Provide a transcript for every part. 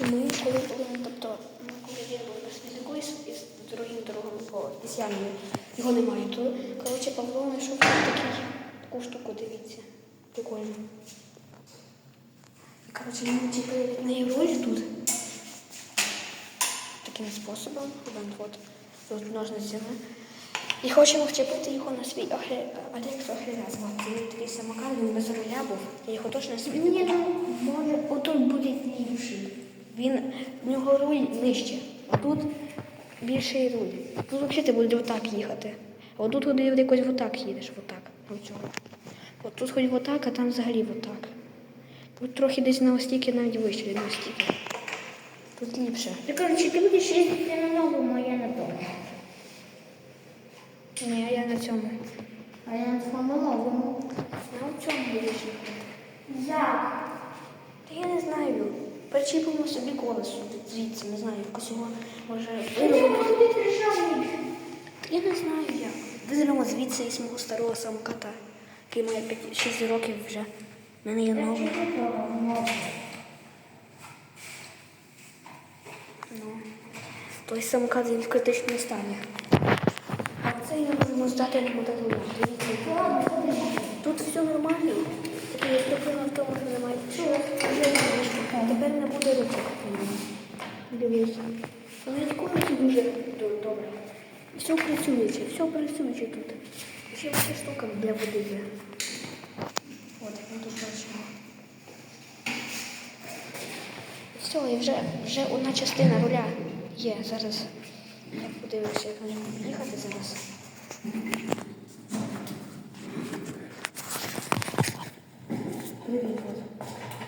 Ми коли були, тобто, ну, коли він був на світнику із, другим другом із Яною, його немає, то коротше Павло знайшов таку штуку, дивіться. Прикольно. І коротше, він типу від неї роль тут. Таким способом. От, тут ножницями. І хочемо вчепити його на свій охре- електроагрегат. От, Він такий самокат, він без руля був. Я його точно на свій Ні, ну, може, отут буде ліпший. Він в нього руль нижче, а тут більший руль. Тут взагалі ти будеш отак їхати. А отут ходи якось отак їдеш, отак. От. От тут хоч отак, а там взагалі отак. Тут трохи десь на остіки навіть вище від остіки. Тут ліпше. Ти, коротше, ти будеш їздити на новому, а я на тому. Ні, а я на цьому. А я на твоєму новому. На цьому будеш. Як? Та я не знаю. Причіпимо собі колесо звідси, не знаю, якось його може не виробимо. Та Я не знаю як. Визеремо звідси із мого старого самоката, який має 6 років вже. У мене є новий. Ну, той самокат він в критичному стані. Це я можемо здати на мотозвук. Тут все нормально. Я проблема в тому, що немає чого. Тепер не буде ручок. Дивіться. Я це дуже добре. Все працююче, все працююче тут. Ще ваша штука для води є. От, ми тут бачимо. Все, і вже, вже одна частина руля є. Зараз я подивлюся, як ньому їхати зараз. Привіт.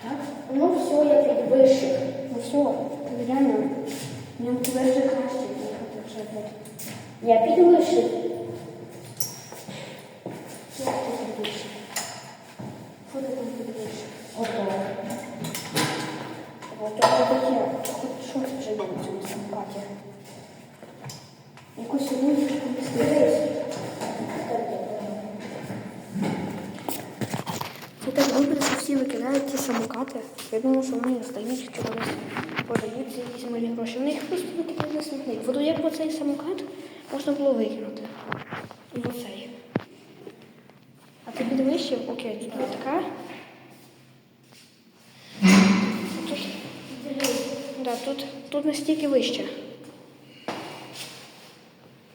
Так? Ну все, я підвищив. Ну все, реально, в ньому тебе вже краще їхати вже. от. Я підвищив. Як ти зробиш? Що ти там підвищиш? Ото. От то таке, хоч щось вже є на цьому самокаті. Якусь музичку дивись. Це так добре, що всі викидають ті самокати. Я думав, що вони здають чогось, продають за якісь малі гроші. Вони їх просто викидають на смітник. Воду як можна було викинути. І оцей. А ти підвищив? Окей, тут є така. Тут, тут, тут настільки вище.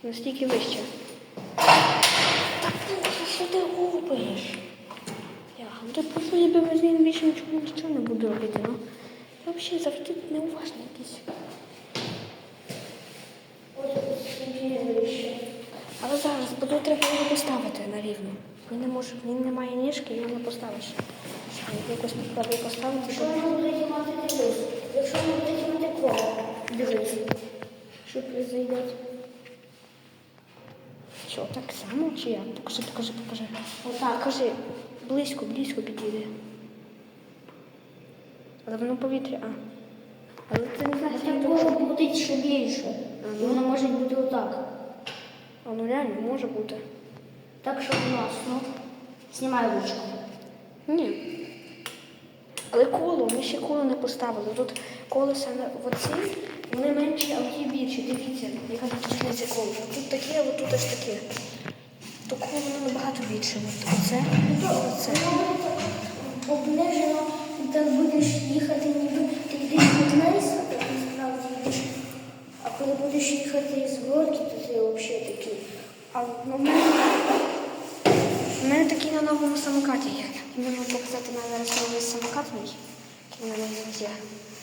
Настільки вище. Що ти робиш? Я, ну ти просто ніби без ним більше нічого нічого не буду робити. Ну, я взагалі завжди неуважний якийсь. Але зараз буду треба його поставити на рівну. Він не може, він не має ніжки, його не поставиш. Якось правий поставити. Якщо ми будемо мати дивись, якщо ми будемо мати коло, дивись, що произойде. Що, так само чи як? Покажи, покажи, покажи. Отак, покажи. Близько, близько підійди. Але воно повітря, а. Але це не як коло довго. буде ще більше. І воно може бути отак. А ну реально може бути. Так що у нас, ну, знімай ручку. Ні. Але коло, ми ще коло не поставили. Тут колеса на оці, вони менші, а оті більші. Дивіться, яка тут різниця коло. Тут таке, а тут аж таке. То коло воно набагато більше. От оце, оце. Обнижено, так будеш їхати ніби вниз, а ти насправді йдеш. А коли будеш їхати з горки, то ти взагалі такий. А ну, в мене, в мене такий на новому самокаті є. Можу показати на зараз новий самокат мій. який в мене є.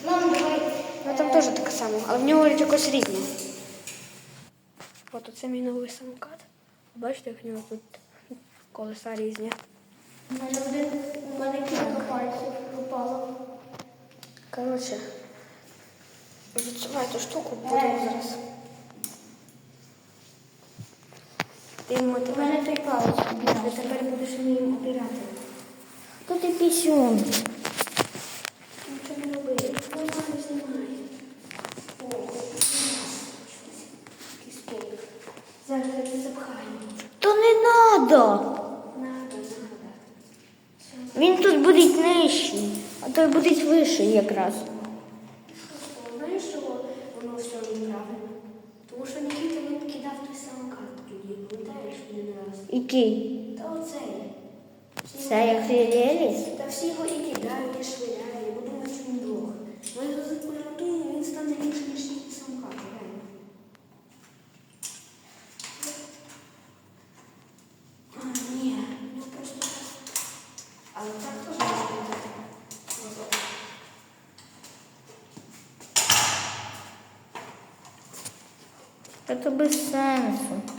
Мам, давай. Ну там теж таке саме, але в нього якось різне. От оце мій новий самокат. Бачите, як в нього тут колеса різні. У у мене кілька пальців пропало. Коротше, відсувай ту штуку, будемо зараз. Ти йому мене той палець ти тепер будеш моїм оператором. То ти пісюн. Нічого не роби. Нормально знімай. О, який. Зараз я тебе запхаю. То не надо. Він тут буде нижчий, а той буде вищий якраз. Який? Та оцей. Це як Леліс? Та всі його і кидають, і швиряють, бо думають, що він друг. Ми його закулематуємо, він стане більше, ніж їхній самокат, реально. А, ні, ну просто... Але так теж можна бути. Та то без сенсу.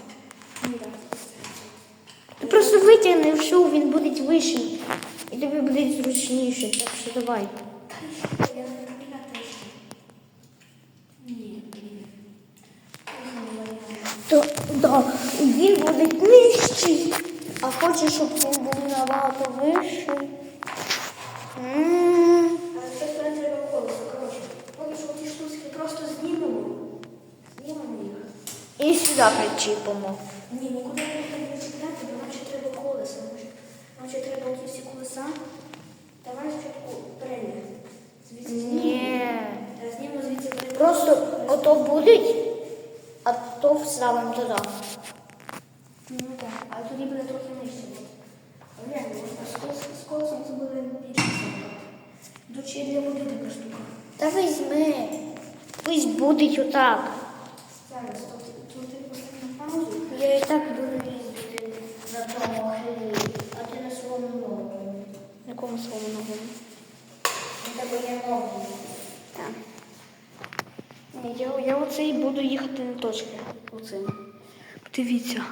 Витягни всю, він буде вищий. І тобі буде зручніше. Так що давай. Не не. То да, він буде нижчий. А хочеш, щоб він був набагато вищий? Але це все треба колесо, коротше. Поки що ті штуки просто знімемо. Знімемо їх. І сюди причіпимо. Ні, нікуди не треба чіпляти, бо колеса. Нам ще- Нам ще треба оті всі колеса. Давай спочатку перейми. Звідси знімемо. Ні. Та Знімемо звідси перейми. Просто ото будуть, а то вставимо туди. Ну так, а тоді буде трохи нижче. Але реально, можна з колесом, з колесом це буде більше. Тут ще для води така штука. Та візьми. Пусть будуть отак. Зараз, то ти- то ти поставив на паузу. Я і так буду їздити на тому хвилі, а ти на своєму новому. Якому своєму новому? У тебе є новий. Так. Я, я оцей буду їхати на точки. Оцим. Подивіться,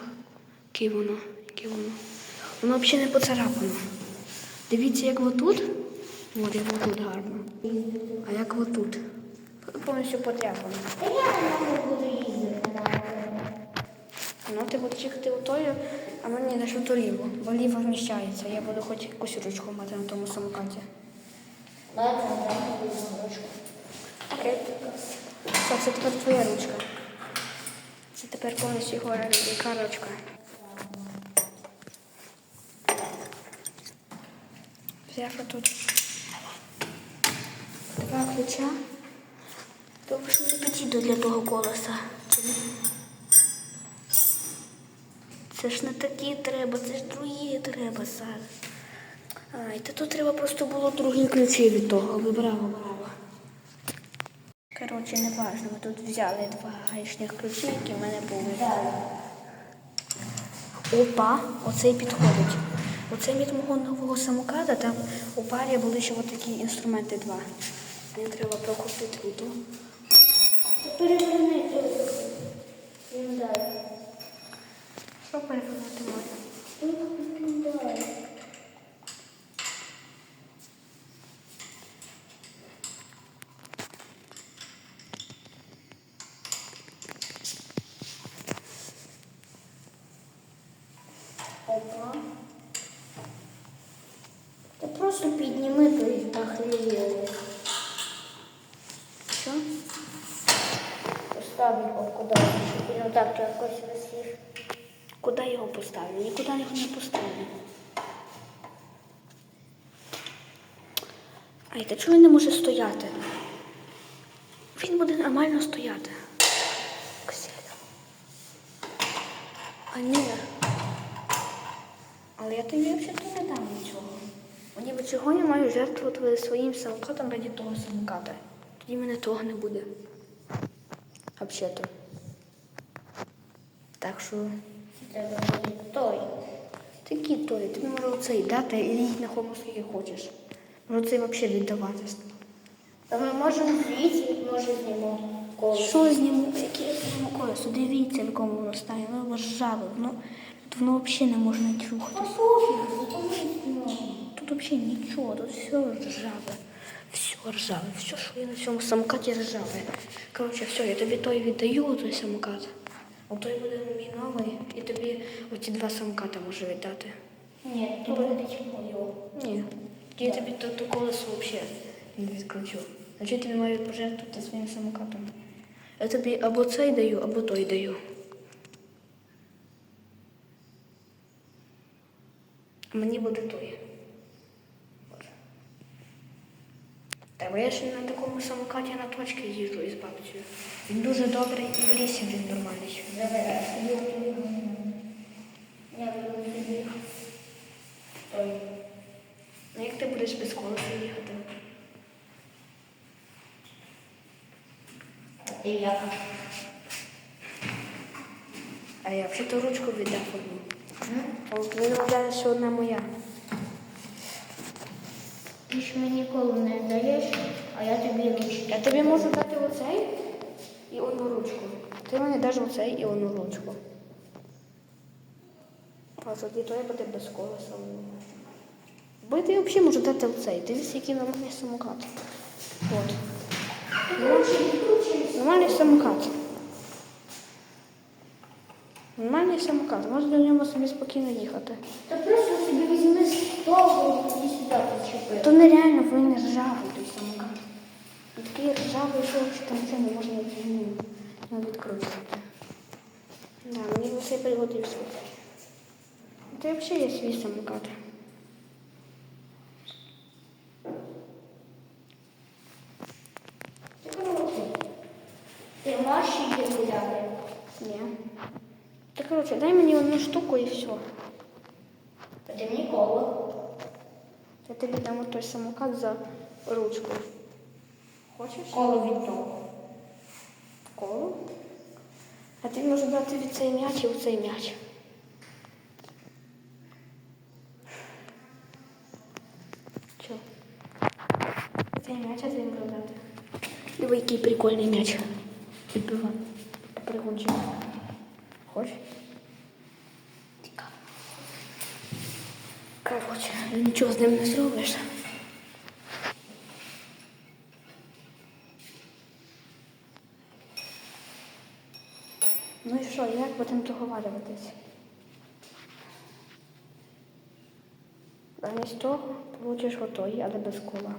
яке воно, яке воно. Воно взагалі не поцарапано. Дивіться, як отут. От як отут гарно. А як отут. Повністю потряпано. Та я на ньому буду їздити на новому. Ну, ти будеш їхати отою, а мені лише то ліво, бо ліво вміщається. Я буду хоч якусь ручку мати на тому самокаті. Ладно, дай мені ручку. Окей. Все, це тепер твоя ручка. Це тепер повністю його яка ручка. Взяв тут два ключа. Тому що не підійду для того колеса. Це ж не такі треба, це ж другі треба зараз. Ай, та тут треба просто було другі ключі від того. Вибрала, вибрала. Коротше, не важно. Ми тут взяли два гаїчних ключі, які в мене були. Опа, оцей підходить. Оце від мого нового самоката, там у парі були ще такі інструменти два. Мені треба прокрутити. Ти переверни тут. Він дай. Що перевернути можна? Він дай. Опа. Ти просто підніми той ахлієвий. Що? Постав його кудись, щоб він отак якось висів. Куди його поставлю? Нікуди його не поставлю. Ай, та чого він не може стояти? Він буде нормально стояти. Кселя. А ні. Але я тобі взагалі не дам нічого. Мені би чого я маю жертвувати своїм самокатом раді того самоката. Тоді мене того не буде. Взагалі-то. Так що. Треба той. Такі той, тобі може оцей дати і їдь на скільки хочеш. Може цей взагалі віддавати. Та ми можемо звідси, може знімемо коло. Що зніму? Яке я зніму колесо? Дивіться, в якому воно стане. Воно ржаве, воно, тут воно взагалі не ми знімемо. Тут взагалі нічого, тут все ржаве. Все ржаве, все, що є на цьому самокаті ржаве. Коротше, все, я тобі той віддаю, той самокат. А той буде мій новий, і тобі оці два самоката можу віддати. Ні, то буде моє. Ні. Я тобі то, то колесо взагалі не відключу. Значить я тобі маю пожертвувати своїм самокатом. Я тобі або цей даю, або той даю. А мені буде той. Та я ще на такому самокаті на точки їжджу із бабцею. Він дуже добрий і в лісі він нормальний. Я Ну як ти будеш без колеса їхати? І як? А я взагалі ручку віддав одну. Він вважає, що одна моя. Ти ж мені ніколи не даєш, а я тобі ручки. Я тобі можу дати оцей і одну ручку. Ти мені даш оцей і одну ручку. А тоді той буде без колеса. Бо я тобі взагалі можу дати оцей. Дивись, який нормальний самокат. От. Нормальний самокат. Нормальний самокат. Можна на ньому собі спокійно їхати. Та просто собі візьми того і сюди почепи. То нереально, він ржавий той самокат. Він такий ржавий, що там це не можна не відкручувати. Да, мені цей пригодився. Це взагалі є свій самокат. Ти коротше. Ти можеш її взяти? Ні. Та коротше, дай мені одну штуку і все. Та ти мені коло. Я тобі дам той самокат за ручку. Хочеш? Коло від того. Коло? А ти можеш брати від цей м'яч і оцей м'яч. Чо? Цей м'яч, а ти можеш брати. Диви, який прикольний м'яч. Відбива. Пригончик. Хочеш? Цікаво. Короче, нічого з ним не зробиш. Ну і що, як будемо договарюватись? Замість того получиш готові, але без кола.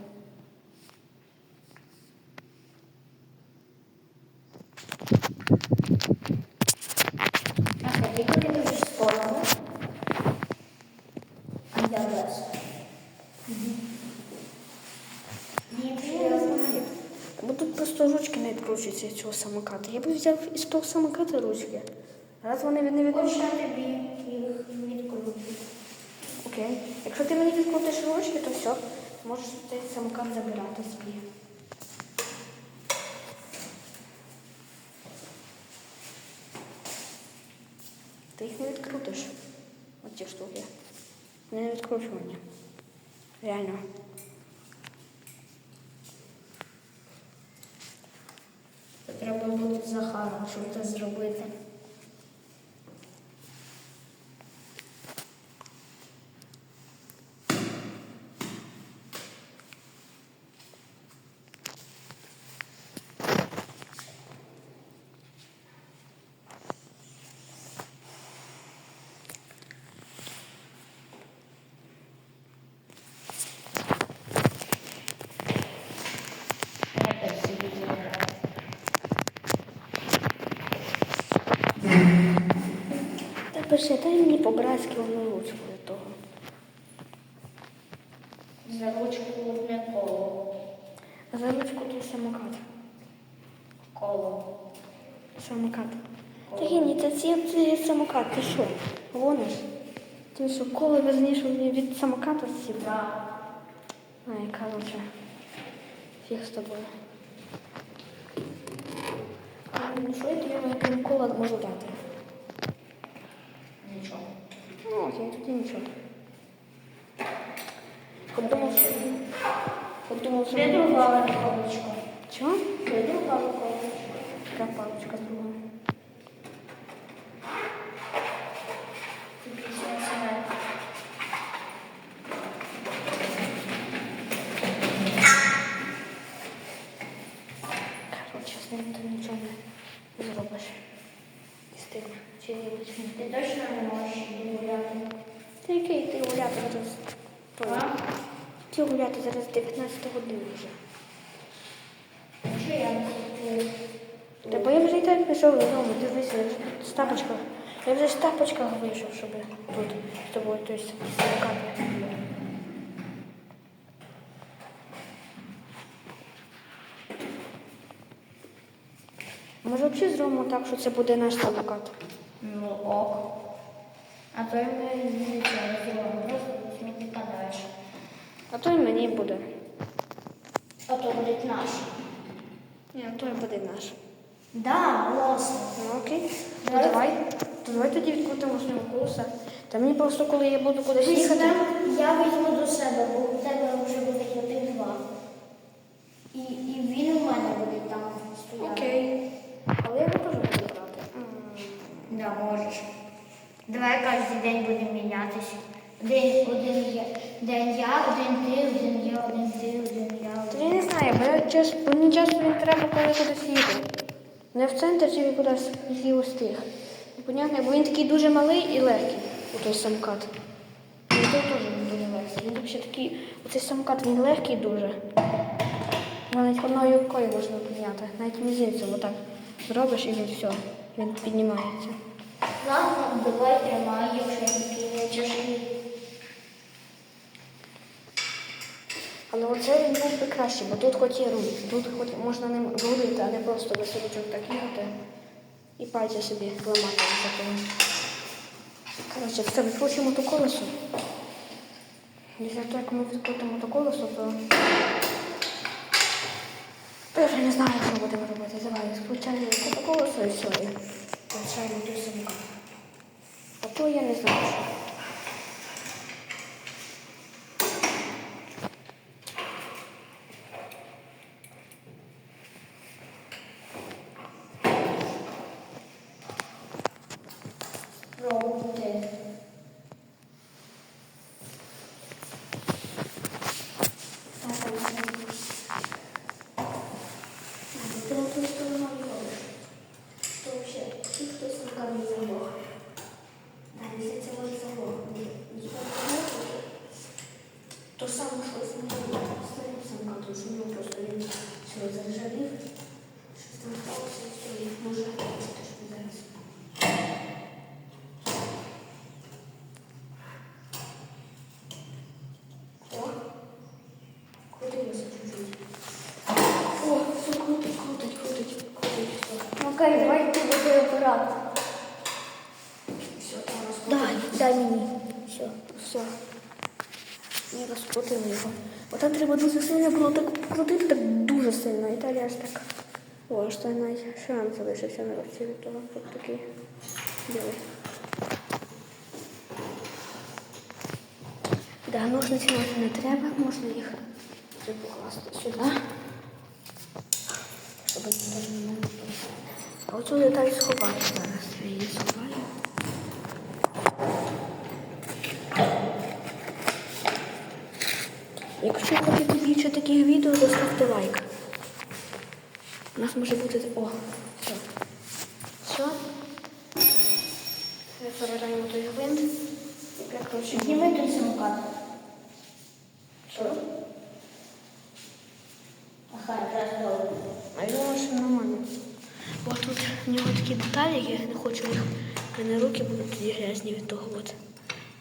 А ти коли будеш з колами? А я без. Ні, я знаю. Бо тут просто ручки від цього самоката. Я б взяв із того самоката ручки. Раз вони не Хочеш тобі їх відкручу? Окей. Якщо ти мені відкрутиш ручки, то все. Можеш цей самокат забирати собі. Ти їх не відкрутиш. От ці штуки. Вони не відкручувані. Реально. Це треба бути Захаром, щоб це зробити. Я теж собі забираю. Та дай мені по-братськи одну ручку від того. За ручку одне коло. За ручку той самокат. Коло. Самокат. Та ні, це це самокат, ти що? Гониш? Ти що, коло везніше від самоката сів? Да. Ай, короче. Фіг з тобою. Ну що я тобі крім можу дати? Нічого. Ну, окей, тоді нічого. От думав, що... От думав, що... Де друга колочка? Чого? Де друга колочка? Така паличка друга. Тобі це Короче, з ним ти нічого не зробиш. І з тим, чи не візьмі. Ти точно не можеш її гуляти? Та який ти гуляти зараз? А? Ти гуляти зараз 19 година вже. Що я не хотів? Та бо я вже і так пішов додому, дивися, я вже з тапочках. Я вже з тапочках вийшов, щоб тут з тобою той самокат. Може взагалі зробимо так, що це буде наш самокат. Ну ок. А то ми нічого не зробимо, просто покадаєш. А то й мені буде. А то буде наш. Ні, а то й буде наш. Да, власне. Ну окей. То Давай. давай. То давай тоді відкрутимо з нього колеса. Та мені просто, коли я буду кудись їхати. Я візьму до себе, бо у тебе вже буде один-два. І, і він у мене буде там стояти. Окей. Але я теж буду грати. М. Да, можеш. Давай кожен день будемо мінятися. День, один я, день я, один ти, один я, один ти, один я. Та Один. я не знаю, бо я час, мені часто він треба, коли кудись їду. Не в центр чи кудись зліво стих. Непонятно, бо він такий дуже малий і легкий, у той самокат. І той теж дуже легкий. Він взагалі такий, оцей самокат він легкий дуже. Навіть одною рукою можна підняти, навіть мізинцем отак зробиш і він все, він піднімається. Ладно, давай тримай, якщо не кинеш. Але оце він був би краще, бо тут хоч є руль. Тут хоч можна ним рулити, а не просто веселичок так їхати і пальці собі ламати. Коротше, все, відкручуємо ту колесо. Після того, як ми відкрутимо ту колесо, то я вже не знаю, що будемо робити. Давай, включаємо ту колесо і все. Включаємо ту самку. А то я не знаю, що. Пробувати. Что вообще? Ты кто самка не залог? Да, если це може залог. То саме, що з ним старим самка, тому що в нього просто він все заржавів. Щось там сталося, і все, і може теж не зараз. О, крутилося чуть-чуть. О, все крутить, крутить, крутить, крутить, все. Ну, Окей, давай ти буде апарат. Все, там розкрутили. Дай. Все, все. Ми розкрутили його. Ота треба дуже сильно було так крутити, так дуже сильно. І далі аж так. О, аж там навіть шрам залишився на руці від того. Тут такий білий. Да, ножниці може не треба, можна їх покласти сюди. Щоб не не А оцю деталь сховати зараз. Я її сховаю. Якщо хочете більше таких відео, то ставте лайк. У нас може бути. О, все. Все. Ми той гвинт і. Підніми той самокат. Що? Ага, якраз добре. А я думаю, що нормально. Бо тут в нього такі деталі, я не хочу їх. У мене руки будуть тоді грязні від того.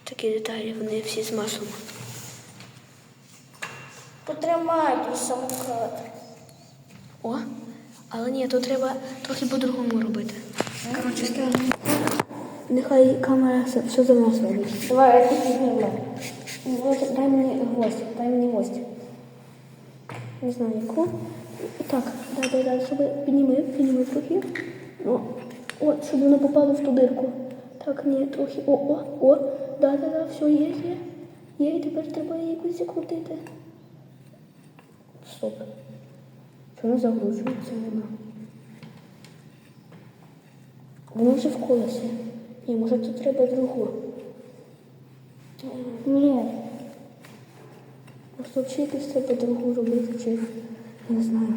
Такі деталі, вони всі з маслом. Потримай той самокат. О, але ні, тут треба трохи по-другому робити. Коротше. Нехай камера все- за нас робить. Давай, я тут підніму. Дай мені гвоздь, дай мені гвоздь. Не знаю яку. Так, дай, дай, дай, щоб підніми, підніми трохи. О, от, щоб воно попало в ту дирку. Так, ні, трохи. О, о, о, да, да, да, все, є, є. Є, і тепер треба її якось закрутити. Стоп. Чому загружується вона? Воно вже в колесі. Ні, може тут треба другу. Ні. Просто вчитись треба другу робити, чи не знаю.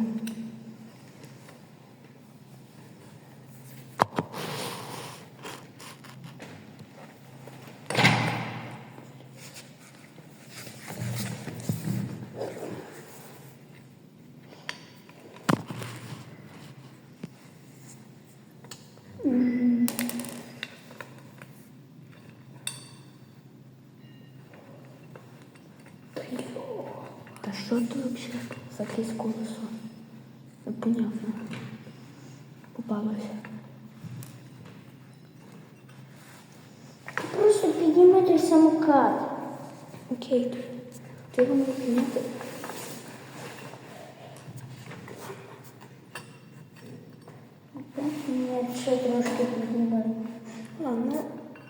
Ще трошки піднімаю. Ладно,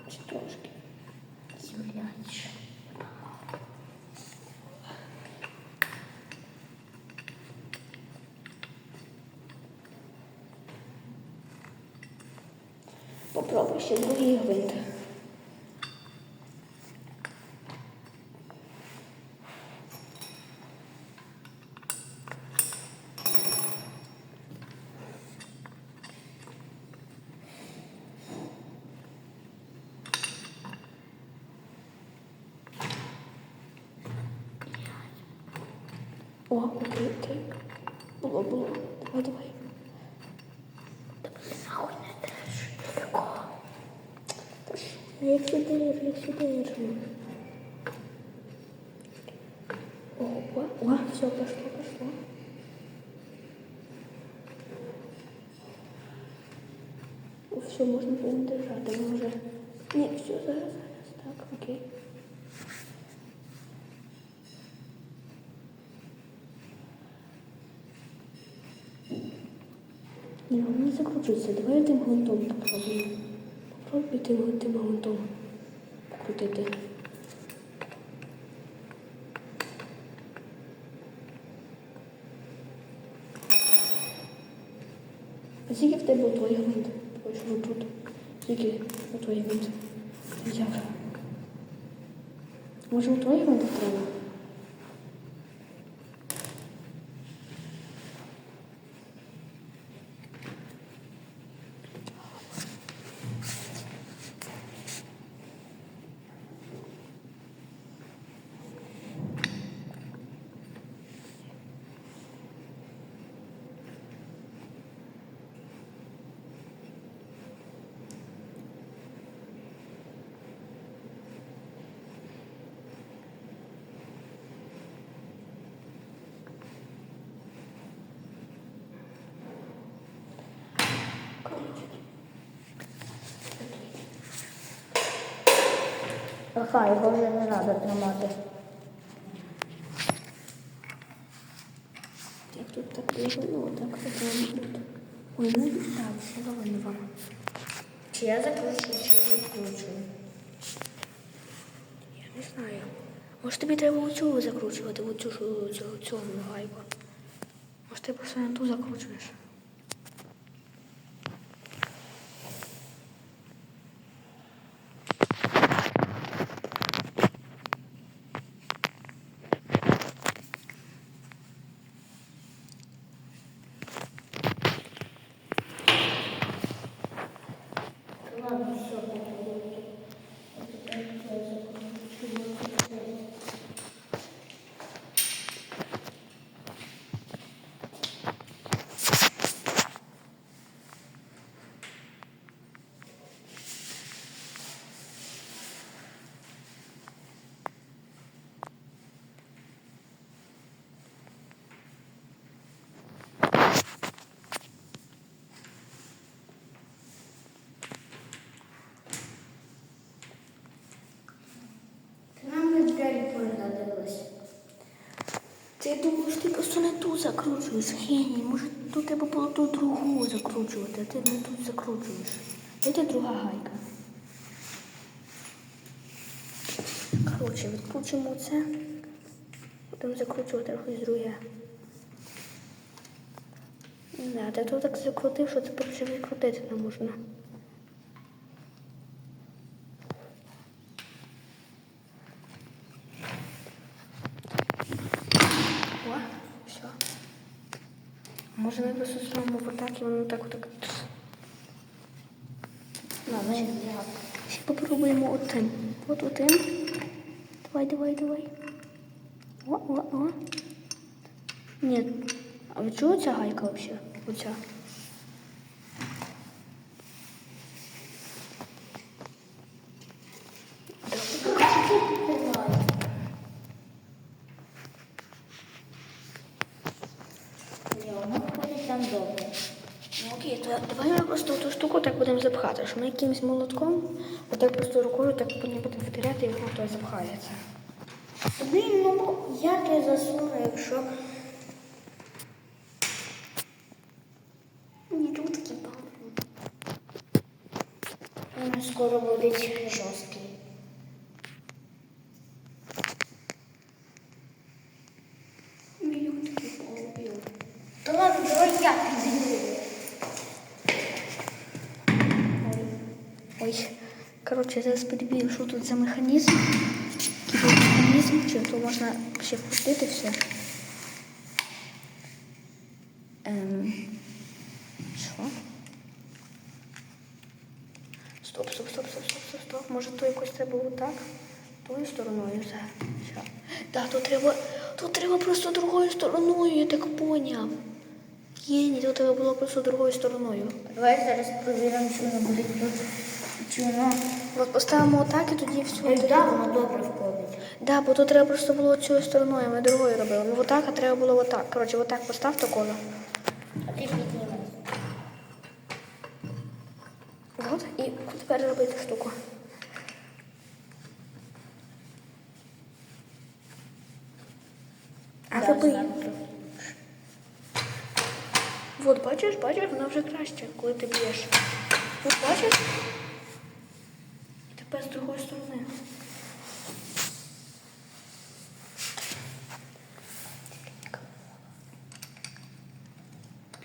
ще трошки. Зюляч. Попробуй ще другий гвинт. О, окей, окей. Було, було. Давай, давай. Нахуй не держи. Такого. А як сюди, як сюди держу? О, о, о, все, пошло, пошло. О, все, можна було держати, вже. Ні, все, зараз, зараз, так, окей. Закручується. Давай тим гвинтом попробуємо. Попробуй тим, тим гвинтом покрутити. А скільки в тебе твій гвинт? Ось отут. Скільки у твій гвинт? Взяв. Може у твій гвинт треба? Ага, його вже не треба тримати. Як тут так виглянуло, так потім тут. Ой, ну так, все равно вам. Чи я закручую, чи не закручую? Я не знаю. Може тобі треба оцю закручувати, оцю ж цю, цю гайку. Може ти просто на ту закручуєш. Ладно, все, Нам би двері понадобилось. Ти думаєш, ти просто не ту закручуєш, геній. Може, тут треба було ту другу закручувати, а ти не тут закручуєш. Та друга гайка? Коротше, відкручуємо це. Будемо закручувати якось друге. Да, ти тут так закрутив, що тепер вже відкрутити не можна. О, все. Може ми просто зробимо отак і воно так отак. Ладно, я Ще попробуємо отим. От отим. Давай, давай, давай. О, о, о. Ні. А ви чого ця гайка взагалі? Оця. Ну окей, то давай ми просто ту штуку так будемо запхати, що ми якимось молотком, отак просто рукою так не будемо втиряти, і воно то запхається. Блін, ну Нічого такі багато. Вона скоро буде жорсткий. Нічого такі багато. Та ладно, давай я підійду. Ой, коротше, зараз перевірю, що тут за механізм. Який тут механізм, чи то можна ще вкрутити все. Ем, що? Стоп, стоп, стоп, стоп, стоп, стоп, стоп. Може то якось треба отак? Тою стороною все. Що? Так, тут треба, тут треба просто другою стороною, я так поняв. Єні, тут треба було просто другою стороною. Давай зараз провіримо, чи воно буде тут. Чи воно. От поставимо отак і тоді все. Ой, да, воно добре входить. Да, бо тут треба просто було цією стороною, ми другою робили. Ну отак, а треба було отак. Коротше, отак постав то коло. А ти піднімеш. От, і тепер робити штуку. А Да, роби. От, бачиш, бачиш, вона вже краще, коли ти б'єш. От бачиш? І стороны.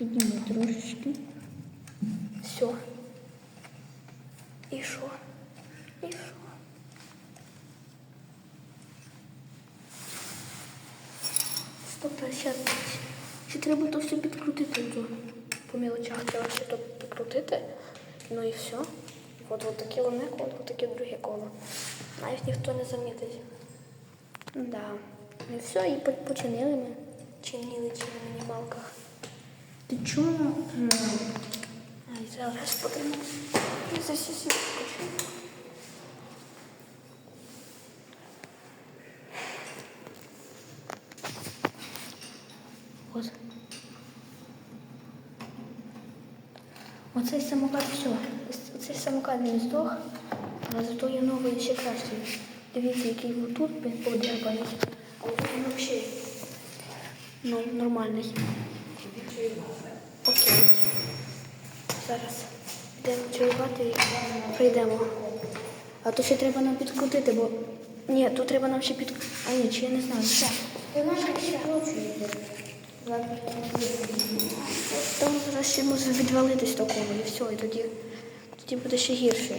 другої трошечки. Все. І що? І що? Стоп, а ще, ще треба то все підкрутити. То. По мілочах треба ще то підкрутити. Ну і все. От, от таке одне коло, от таке друге коло. Навіть ніхто не замітить. Да. І все, і по- починили ми. Чинили чи на мінімалках. Ти чому? Ай, зараз потрібно. За всі світ скочу. От. Оцей самокат все. Самокат здох, але зато є новий ще кращий. Дивіться, який він тут він подербаний. А от він взагалі ну, нормальний. Окей. Зараз йдемо чаювати і прийдемо. А то ще треба нам підкрутити, бо. Ні, тут треба нам ще під. А ні, чи я не знаю. Все. Ти можеш підкручуєте. Ладно, Там зараз ще може відвалитись такого і все, і тоді, тоді буде ще гірше,